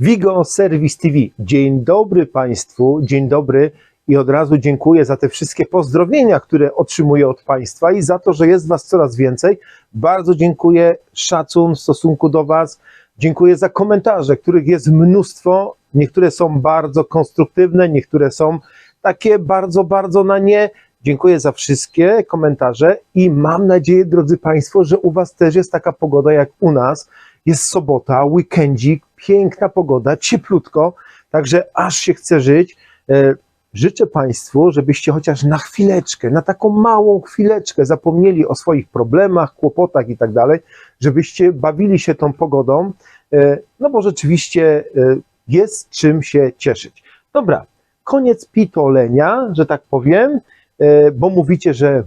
Vigo Service TV. Dzień dobry Państwu, dzień dobry i od razu dziękuję za te wszystkie pozdrowienia, które otrzymuję od Państwa i za to, że jest Was coraz więcej. Bardzo dziękuję, szacun w stosunku do Was. Dziękuję za komentarze, których jest mnóstwo. Niektóre są bardzo konstruktywne, niektóre są takie bardzo, bardzo na nie. Dziękuję za wszystkie komentarze i mam nadzieję, drodzy Państwo, że u Was też jest taka pogoda jak u nas. Jest sobota, weekendzik, piękna pogoda, cieplutko, także aż się chce żyć. E, Życzę Państwu, żebyście chociaż na chwileczkę, na taką małą chwileczkę zapomnieli o swoich problemach, kłopotach i tak dalej, żebyście bawili się tą pogodą, e, no bo rzeczywiście e, jest czym się cieszyć. Dobra, koniec pitolenia, że tak powiem, bo mówicie, że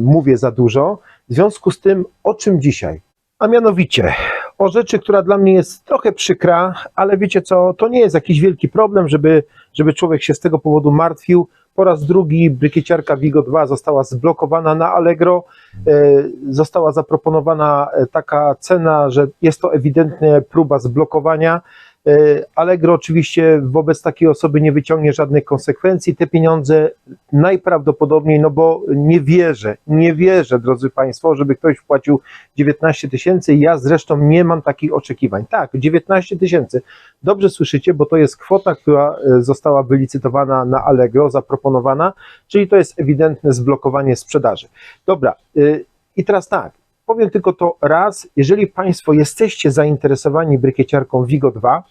mówię za dużo. W związku z tym, o czym dzisiaj? A mianowicie o rzeczy, która dla mnie jest trochę przykra, ale wiecie co, to nie jest jakiś wielki problem, żeby, żeby człowiek się z tego powodu martwił. Po raz drugi brykieciarka Vigo 2 została zblokowana na Allegro. E, Została zaproponowana e, taka cena, że jest to ewidentnie próba zblokowania. E, Allegro oczywiście wobec takiej osoby nie wyciągnie żadnych konsekwencji. Te pieniądze najprawdopodobniej, no bo nie wierzę, nie wierzę, drodzy Państwo, żeby ktoś wpłacił 19 tysięcy. Ja zresztą nie mam takich oczekiwań. Tak, 19 tysięcy. Dobrze słyszycie, bo to jest kwota, która e, została wylicytowana na Allegro, zaproponowana, czyli to jest ewidentne zblokowanie sprzedaży. Dobra, y, i teraz tak, powiem tylko to raz, jeżeli Państwo jesteście zainteresowani brykieciarką Vigo 2,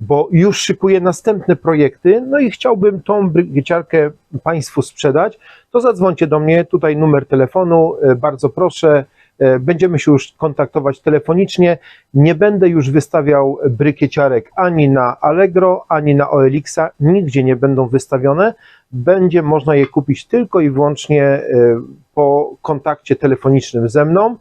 bo już szykuję następne projekty, no i chciałbym tą brykieciarkę Państwu sprzedać, to zadzwońcie do mnie, tutaj numer telefonu, e, bardzo proszę, będziemy się już kontaktować telefonicznie, nie będę już wystawiał brykieciarek ani na Allegro, ani na OLX, nigdzie nie będą wystawione, będzie można je kupić tylko i wyłącznie e, po kontakcie telefonicznym ze mną.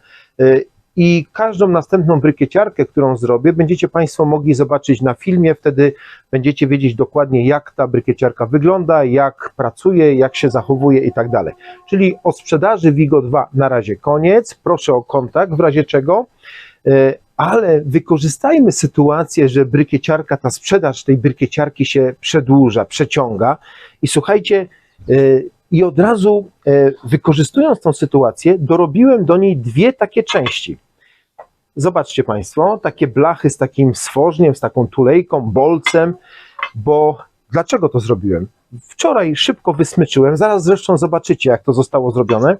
I każdą następną brykieciarkę, którą zrobię, będziecie Państwo mogli zobaczyć na filmie. Wtedy będziecie wiedzieć dokładnie, jak ta brykieciarka wygląda, jak pracuje, jak się zachowuje i tak dalej. Czyli o sprzedaży Vigo 2 na razie koniec. Proszę o kontakt, w razie czego. E, Ale wykorzystajmy sytuację, że brykieciarka, ta sprzedaż tej brykieciarki się przedłuża, przeciąga. I słuchajcie, e, i od razu e, wykorzystując tą sytuację, dorobiłem do niej dwie takie części. Zobaczcie Państwo, takie blachy z takim stworzniem, z taką tulejką, bolcem, bo dlaczego to zrobiłem? Wczoraj szybko wysmyczyłem, zaraz zresztą zobaczycie, jak to zostało zrobione,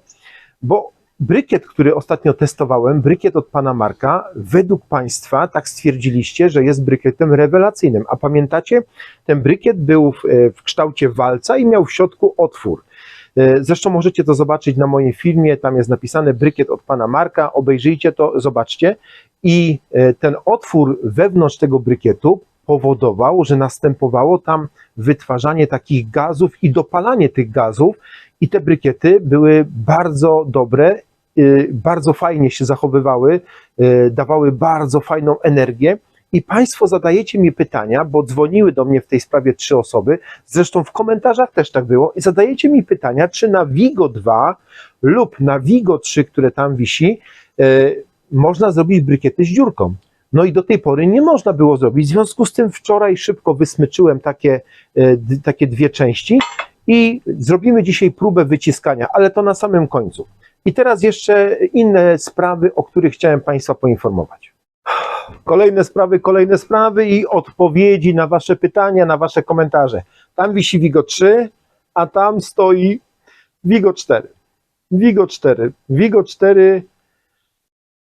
bo brykiet, który ostatnio testowałem, brykiet od pana Marka, według Państwa tak stwierdziliście, że jest brykietem rewelacyjnym. A pamiętacie, ten brykiet był w, e, w kształcie walca i miał w środku otwór. E, Zresztą możecie to zobaczyć na moim filmie, tam jest napisane brykiet od pana Marka, obejrzyjcie to, zobaczcie. I e, ten otwór wewnątrz tego brykietu powodował, że następowało tam wytwarzanie takich gazów i dopalanie tych gazów, i te brykiety były bardzo dobre, y, bardzo fajnie się zachowywały, dawały bardzo fajną energię. I Państwo zadajecie mi pytania, bo dzwoniły do mnie w tej sprawie trzy osoby, zresztą w komentarzach też tak było, i zadajecie mi pytania, czy na Vigo 2 lub na Vigo 3, które tam wisi, y, można zrobić brykiety z dziurką. No i do tej pory nie można było zrobić. W związku z tym wczoraj szybko wysmyczyłem takie, y, d- takie dwie części i zrobimy dzisiaj próbę wyciskania, ale to na samym końcu. I teraz jeszcze inne sprawy, o których chciałem Państwa poinformować. Kolejne sprawy, kolejne sprawy i odpowiedzi na Wasze pytania, na Wasze komentarze. Tam wisi Vigo 3, a tam stoi Vigo 4. Vigo 4. Vigo 4,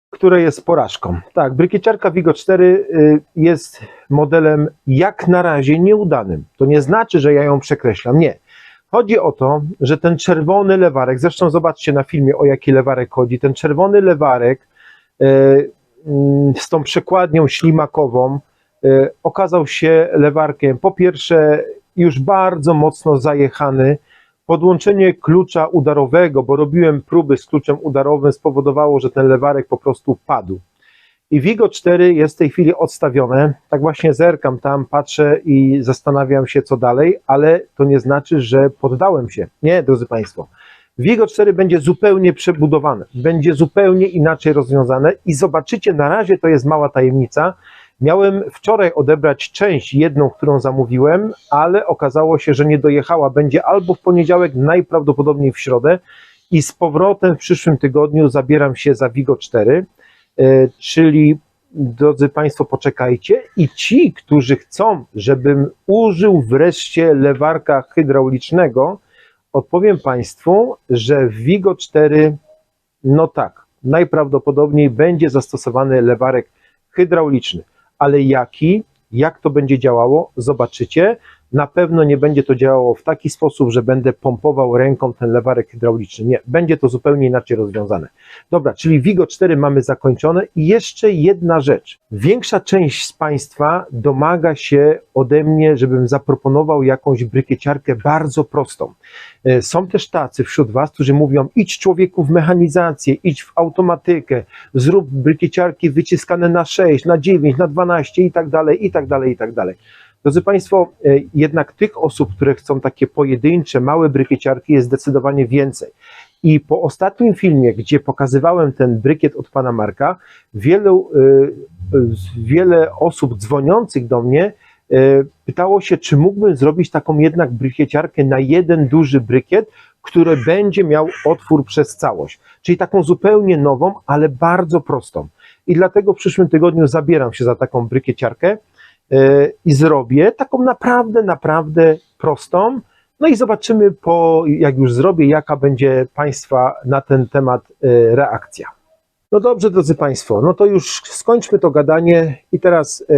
które jest porażką. Tak, brykieciarka Vigo 4 y, jest modelem jak na razie nieudanym. To nie znaczy, że ja ją przekreślam. Nie. Chodzi o to, że ten czerwony lewarek, zresztą zobaczcie na filmie o jaki lewarek chodzi, ten czerwony lewarek mm, z tą przekładnią ślimakową e, okazał się lewarkiem po pierwsze już bardzo mocno zajechany. Podłączenie klucza udarowego, bo robiłem próby z kluczem udarowym, spowodowało, że ten lewarek po prostu padł. I Vigo 4 jest w tej chwili odstawione. Tak właśnie zerkam tam, patrzę i zastanawiam się, co dalej, ale to nie znaczy, że poddałem się. Nie, drodzy Państwo. Vigo 4 będzie zupełnie przebudowane, będzie zupełnie inaczej rozwiązane i zobaczycie, na razie to jest mała tajemnica. Miałem wczoraj odebrać część, jedną, którą zamówiłem, ale okazało się, że nie dojechała. Będzie albo w poniedziałek, najprawdopodobniej w środę. I z powrotem w przyszłym tygodniu zabieram się za Vigo 4, e, czyli drodzy Państwo, poczekajcie. I ci, którzy chcą, żebym użył wreszcie lewarka hydraulicznego, odpowiem Państwu, że w Vigo 4, no tak, najprawdopodobniej będzie zastosowany lewarek hydrauliczny, ale jaki, jak to będzie działało, zobaczycie. Na pewno nie będzie to działało w taki sposób, że będę pompował ręką ten lewarek hydrauliczny. Nie, będzie to zupełnie inaczej rozwiązane. Dobra, czyli Vigo 4 mamy zakończone i jeszcze jedna rzecz. Większa część z Państwa domaga się ode mnie, żebym zaproponował jakąś brykieciarkę bardzo prostą. E, Są też tacy wśród Was, którzy mówią: idź człowieku w mechanizację, idź w automatykę, zrób brykieciarki wyciskane na 6, na 9, na 12 i tak dalej, i tak dalej, i tak dalej. Drodzy Państwo, e, jednak tych osób, które chcą takie pojedyncze, małe brykieciarki jest zdecydowanie więcej. I po ostatnim filmie, gdzie pokazywałem ten brykiet od pana Marka, wielu, e, wiele osób dzwoniących do mnie e, pytało się, czy mógłbym zrobić taką jednak brykieciarkę na jeden duży brykiet, który będzie miał otwór przez całość. Czyli taką zupełnie nową, ale bardzo prostą. I dlatego w przyszłym tygodniu zabieram się za taką brykieciarkę i zrobię taką naprawdę, naprawdę prostą. No i zobaczymy po, jak już zrobię, jaka będzie Państwa na ten temat e, reakcja. No dobrze, drodzy Państwo, no to już skończmy to gadanie i teraz e,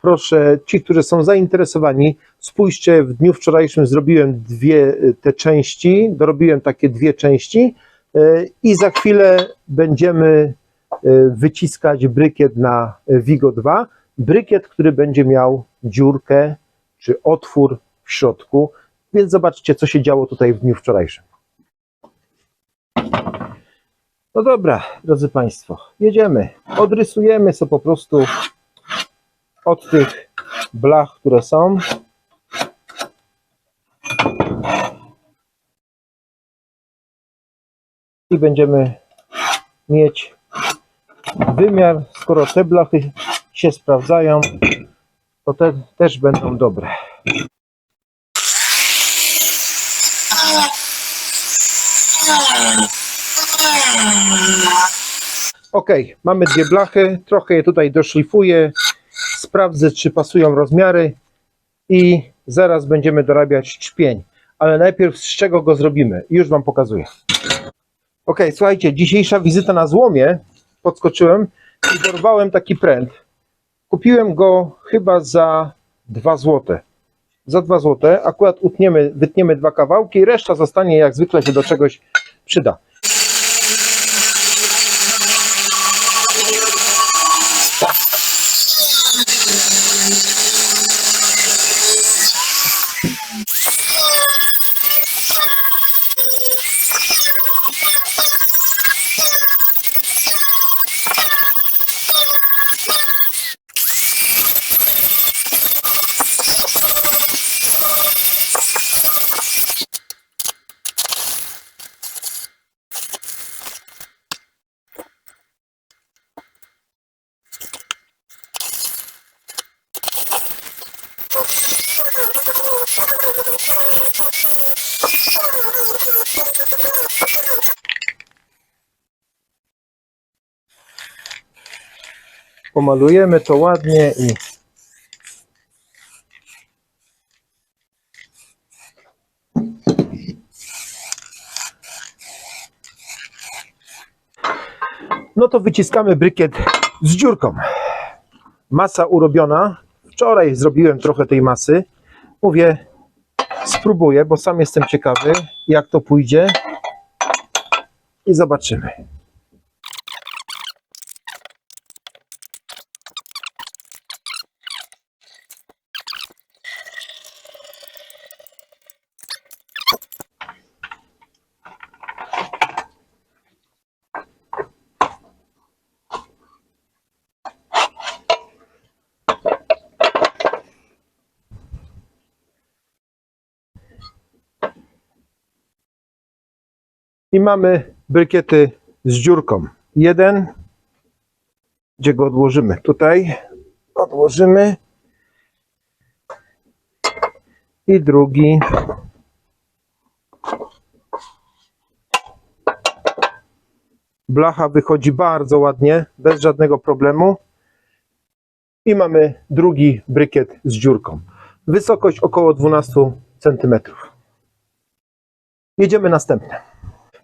proszę, ci, którzy są zainteresowani, spójrzcie, w dniu wczorajszym zrobiłem dwie e, te części, dorobiłem takie dwie części e, i za chwilę będziemy e, wyciskać brykiet na e, Vigo 2, brykiet, który będzie miał dziurkę czy otwór w środku, więc zobaczcie, co się działo tutaj w dniu wczorajszym. No dobra, drodzy Państwo, jedziemy. Odrysujemy sobie po prostu od tych blach, które są. I będziemy mieć wymiar, skoro te blachy się sprawdzają, to te też będą dobre. Ok, mamy dwie blachy, trochę je tutaj doszlifuję, sprawdzę czy pasują rozmiary i zaraz będziemy dorabiać czpień. Ale najpierw z czego go zrobimy? Już Wam pokazuję. Ok, słuchajcie, dzisiejsza wizyta na złomie, podskoczyłem i dorwałem taki pręt. Kupiłem go chyba za 2 złote. Za 2 złote, akurat utniemy, wytniemy dwa kawałki reszta zostanie jak zwykle się do czegoś przyda. Pomalujemy to ładnie i No to wyciskamy brykiet z dziurką. Masa urobiona. Wczoraj zrobiłem trochę tej masy. Mówię, spróbuję, bo sam jestem ciekawy, jak to pójdzie. I zobaczymy. I mamy brykiety z dziurką. Jeden, gdzie go odłożymy? Tutaj. odłożymy. I drugi. Blacha wychodzi bardzo ładnie, bez żadnego problemu. I mamy drugi brykiet z dziurką. Wysokość około 12 cm. Jedziemy następne.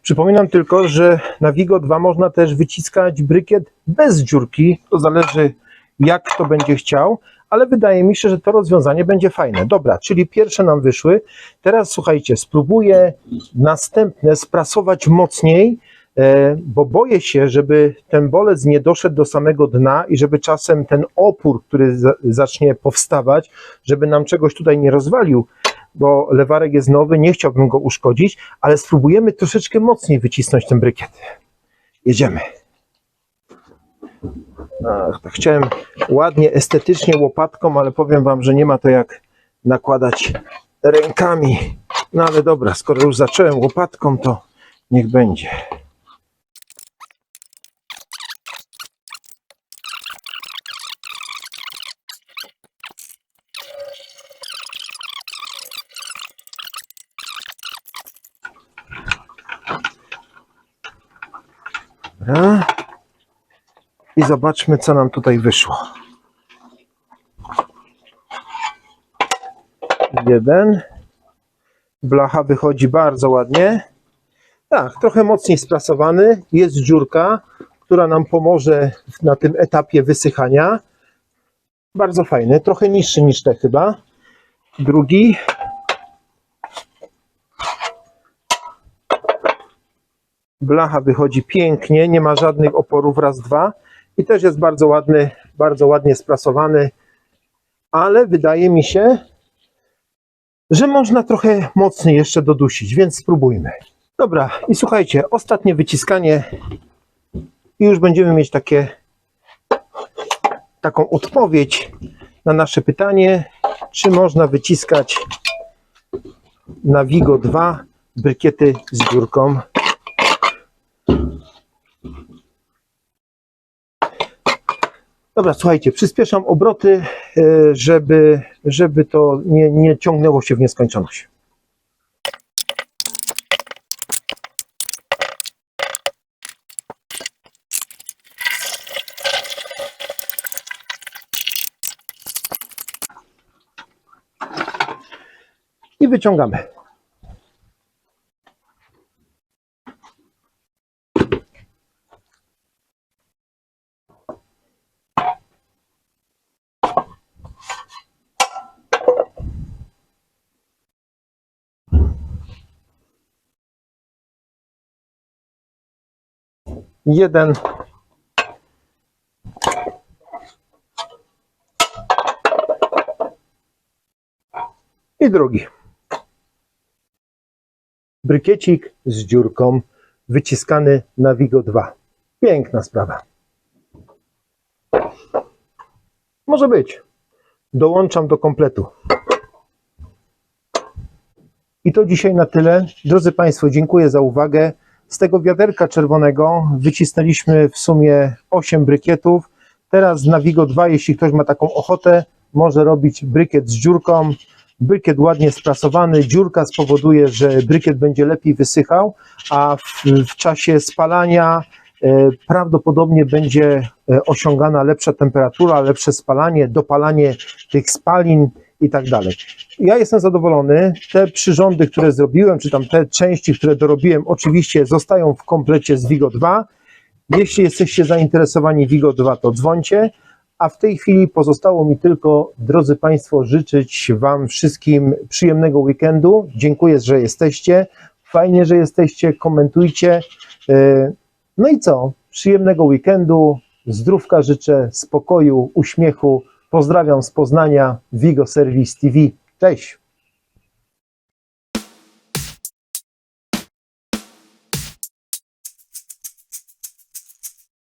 Przypominam tylko, że na Vigo 2 można też wyciskać brykiet bez dziurki. To zależy jak kto będzie chciał, ale wydaje mi się, że to rozwiązanie będzie fajne. Dobra, czyli pierwsze nam wyszły. Teraz słuchajcie, spróbuję następne sprasować mocniej, e, bo boję się, żeby ten bolec nie doszedł do samego dna i żeby czasem ten opór, który za- zacznie powstawać, żeby nam czegoś tutaj nie rozwalił, bo lewarek jest nowy, nie chciałbym go uszkodzić, ale spróbujemy troszeczkę mocniej wycisnąć ten brykiet. Jedziemy. Ach, to chciałem ładnie, estetycznie łopatką, ale powiem Wam, że nie ma to jak nakładać rękami. No ale dobra, skoro już zacząłem łopatką, to niech będzie. I zobaczmy, co nam tutaj wyszło. Jeden. Blacha wychodzi bardzo ładnie. Tak, trochę mocniej sprasowany. Jest dziurka, która nam pomoże na tym etapie wysychania. Bardzo fajny, trochę niższy niż te chyba. Drugi. Blacha wychodzi pięknie, nie ma żadnych oporów, raz, dwa. I też jest bardzo ładny, bardzo ładnie sprasowany. Ale wydaje mi się, że można trochę mocniej jeszcze dodusić, więc spróbujmy. Dobra, i słuchajcie, ostatnie wyciskanie i już będziemy mieć takie taką odpowiedź na nasze pytanie, czy można wyciskać na Vigo 2 brykiety z dziurką. Dobra, słuchajcie, przyspieszam obroty, e, żeby, żeby to nie, nie ciągnęło się w nieskończoność. I wyciągamy. Jeden. I drugi. Brykiecik z dziurką wyciskany na Vigo 2. Piękna sprawa. Może być. Dołączam do kompletu. I to dzisiaj na tyle. Drodzy Państwo, dziękuję za uwagę. Z tego wiaderka czerwonego wycisnęliśmy w sumie 8 brykietów. Teraz na Vigo 2, jeśli ktoś ma taką ochotę, może robić brykiet z dziurką. Brykiet ładnie sprasowany, dziurka spowoduje, że brykiet będzie lepiej wysychał, a w, w czasie spalania e, prawdopodobnie będzie e, osiągana lepsza temperatura, lepsze spalanie, dopalanie tych spalin i tak dalej. Ja jestem zadowolony. Te przyrządy, które zrobiłem, czy tam te części, które dorobiłem, oczywiście zostają w komplecie z Vigo 2. Jeśli jesteście zainteresowani Vigo 2, to dzwońcie. A w tej chwili pozostało mi tylko, drodzy Państwo, życzyć Wam wszystkim przyjemnego weekendu. Dziękuję, że jesteście. Fajnie, że jesteście. Komentujcie. Yy, No i co? Przyjemnego weekendu. Zdrówka życzę, spokoju, uśmiechu. Pozdrawiam z Poznania, Vigo Service TV. Cześć!